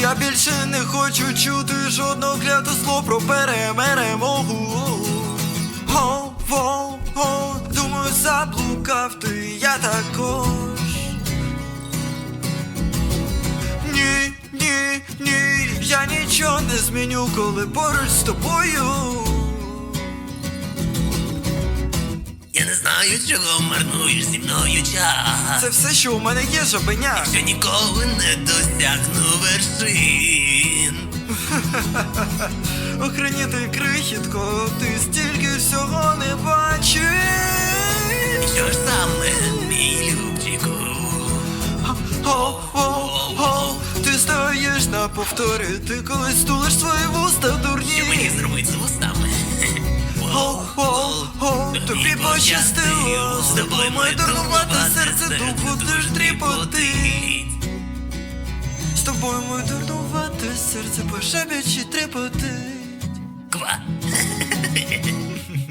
Я більше не хочу чути жодного клято слов про перемогу. Го, во, го, думаю, заблукав ти, я також. Ні, ні, ні, я нічого не зміню, коли поруч з тобою. Я не знаю, чого марнуєш зі мною час. Це все, що у мене є, жабеня. Що ніколи не досягну вершин. Охреніти крихітко, ти стільки всього не бачиш. Що ж саме, мій любчику? Ти стоїш на повторі, ти колись стулиш свої вуста Що мені дурні. з вустами? О, о, о, тобі пощастило, з тобою моє дурнувате серце тут будеш тріпотить. З тобою моє дурнувате серце по шабячі трепотить. Ква.